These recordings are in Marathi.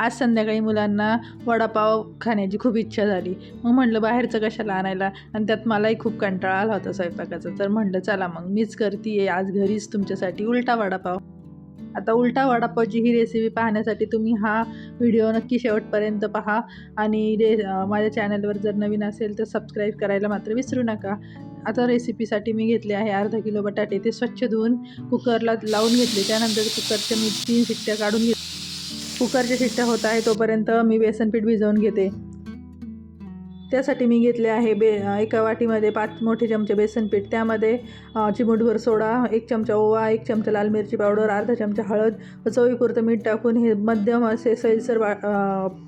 आज संध्याकाळी मुलांना वडापाव खाण्याची खूप इच्छा झाली. मग म्हटलं बाहेरचं कशाला आणायला? आणि त्यात मलाही खूप कंटाळा आला होता स्वयंपाकाचा. तर म्हटलं चला मग मीच करते आज घरीच तुमच्यासाठी उलटा वडापाव. आता उलटा वडापावची ही रेसिपी पाहण्यासाठी तुम्ही हा व्हिडिओ नक्की शेवटपर्यंत पहा. आणि रे माझ्या चॅनलवर जर नवीन असेल तर सबस्क्राईब करायला मात्र विसरू नका. आता रेसिपीसाठी मी घेतले आहे अर्धा किलो बटाटे. ते स्वच्छ धुवून कुकरला लावून घेतले. त्यानंतर कुकरच्या मी तीन शिट्ट्या काढून घेत कुकरच्या शिट्ट्या होत आहे तोपर्यंत मी बेसन पीठ भिजवून घेते. त्यासाठी मी घेतले आहे बे एका वाटीमध्ये पाच मोठे चमचे बेसन पीठ. त्यामध्ये चिमूटभर सोडा एक चमचा ओवा एक चमचा लाल मिरची पावडर अर्धा चमचा हळद चवीपुरतं मीठ टाकून हे मध्यम असे सैलसर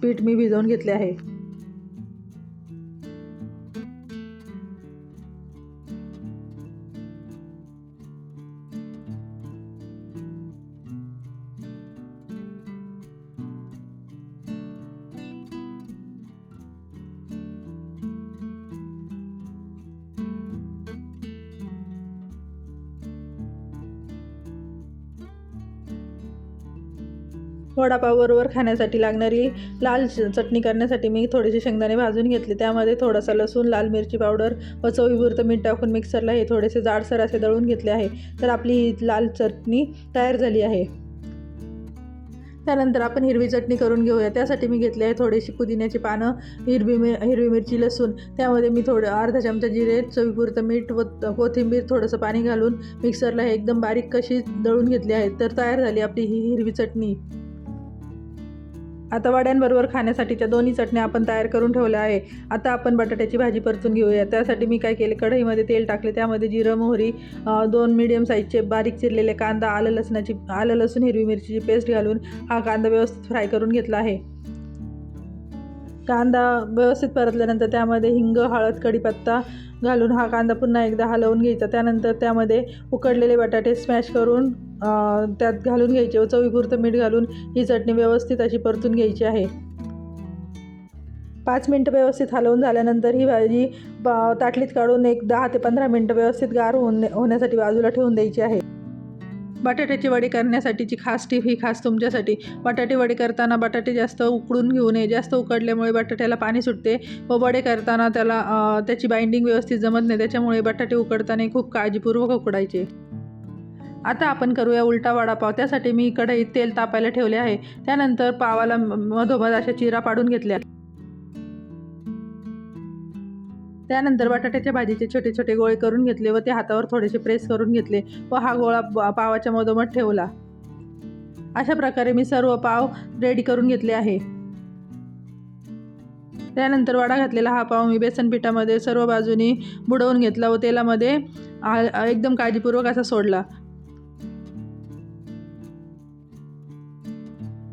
पीठ मी भिजवून घेतले आहे. वडापावबरोबर खाण्यासाठी लागणारी लाल च- चटणी करण्यासाठी मी थोडेसे शेंगदाणे भाजून घेतले. त्यामध्ये थोडासा लसूण लाल मिरची पावडर व चवीपुरतं मीठ टाकून मिक्सरला हे थोडेसे जाडसर असे दळून घेतले आहे. तर आपली ही लाल चटणी तयार झाली आहे. त्यानंतर आपण हिरवी चटणी करून घेऊया. त्यासाठी मी घेतले आहे थोडीशी पुदिन्याची पानं हिरवी मिर हिरवी मिरची लसूण. त्यामध्ये मी थोडं अर्धा चमचा जिरे चवीपुरतं मीठ व कोथिंबीर थोडंसं पाणी घालून मिक्सरला हे एकदम बारीक कशी दळून घेतली आहे तर तयार झाली आपली ही हिरवी चटणी. आता वड्यांबरोबर खाण्यासाठीच्या दोन्ही चटण्या आपण तयार करून ठेवल्या आहे. आता आपण बटाट्याची भाजी परतून घेऊया. त्यासाठी मी काय केले कढईमध्ये तेल टाकले. त्यामध्ये जिरं मोहरी दोन मिडियम साईजचे बारीक चिरलेले कांदा आलं लसणाची आलं लसूण हिरवी मिरचीची पेस्ट घालून हा कांदा व्यवस्थित फ्राय करून घेतला आहे. कांदा व्यवस्थित परतल्यानंतर त्यामध्ये हिंग हळद कढीपत्ता घालून हा कांदा पुन्हा एकदा हलवून घ्यायचा. त्यानंतर त्यामध्ये उकडलेले बटाटे स्मॅश करून त्यात घालून घ्यायचे व चवीपुरतं मीठ घालून ही चटणी व्यवस्थित अशी परतून घ्यायची आहे. पाच मिनटं व्यवस्थित हलवून झाल्यानंतर ही भाजी ताटलीत काढून एक दहा ते पंधरा मिनटं व्यवस्थित गार होऊन होण्यासाठी बाजूला ठेवून द्यायची आहे. बटाट्याची वडी करण्यासाठीची खास टीप ही खास तुमच्यासाठी. बटाटे वडी करताना बटाटे जास्त उकडून घेऊ नये. जास्त उकडल्यामुळे बटाट्याला पाणी सुटते व वडे करताना त्याला त्याची बाइंडिंग व्यवस्थित जमत नाही. त्याच्यामुळे बटाटे उकडताना खूप काळजीपूर्वक उकडायचे. आता आपण करूया उलटा वडापाव त्यासाठी मी कढईत तेल तापायला ठेवले आहे. त्यानंतर पावाला मधोमध अशा चिरा पाडून घेतल्या. त्यानंतर बटाट्याच्या भाजीचे छोटे छोटे गोळे करून घेतले व ते हातावर थोडेसे प्रेस करून घेतले व हा गोळा पावाच्या मधोमध ठेवला. अशा प्रकारे मी सर्व पाव रेडी करून घेतले आहे. त्यानंतर वडा घातलेला हा पाव मी बेसन पिठामध्ये सर्व बाजूनी बुडवून घेतला व तेलामध्ये आ- एकदम काळजीपूर्वक असा सोडला.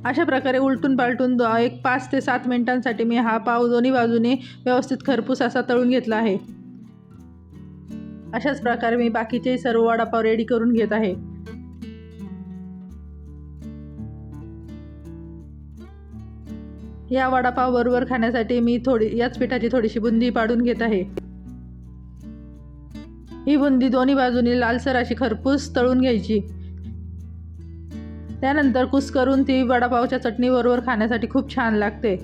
अशा प्रकारे उलटून पालटून एक पाच ते सात मिनिटांसाठी मी हा पाव दोन्ही बाजूने व्यवस्थित खरपूस असा तळून घेतला आहे. अशाच प्रकारे मी बाकीचे सर्व वडापाव रेडी करून घेत आहे. या वडापाव बरोबर खाण्यासाठी मी थोडी याच पिठाची थोडीशी बुंदी पाडून घेत आहे. ही बुंदी दोन्ही बाजूनी लालसर अशी खरपूस तळून घ्यायची. त्यानंतर कुस करून ती वडापावच्या चटणीबरोबर खाण्यासाठी खूप छान लागते.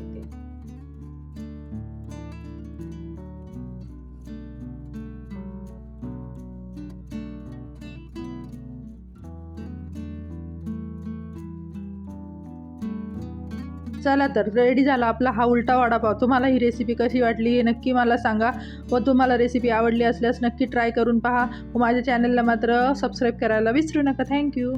चला तर रेडी झाला आपला हा उलटा वडापाव. तुम्हाला ही रेसिपी कशी वाटली हे नक्की मला सांगा व तुम्हाला रेसिपी आवडली असल्यास नक्की ट्राय करून पहा व माझ्या चॅनलला मात्र सबस्क्राईब करायला विसरू नका. थँक्यू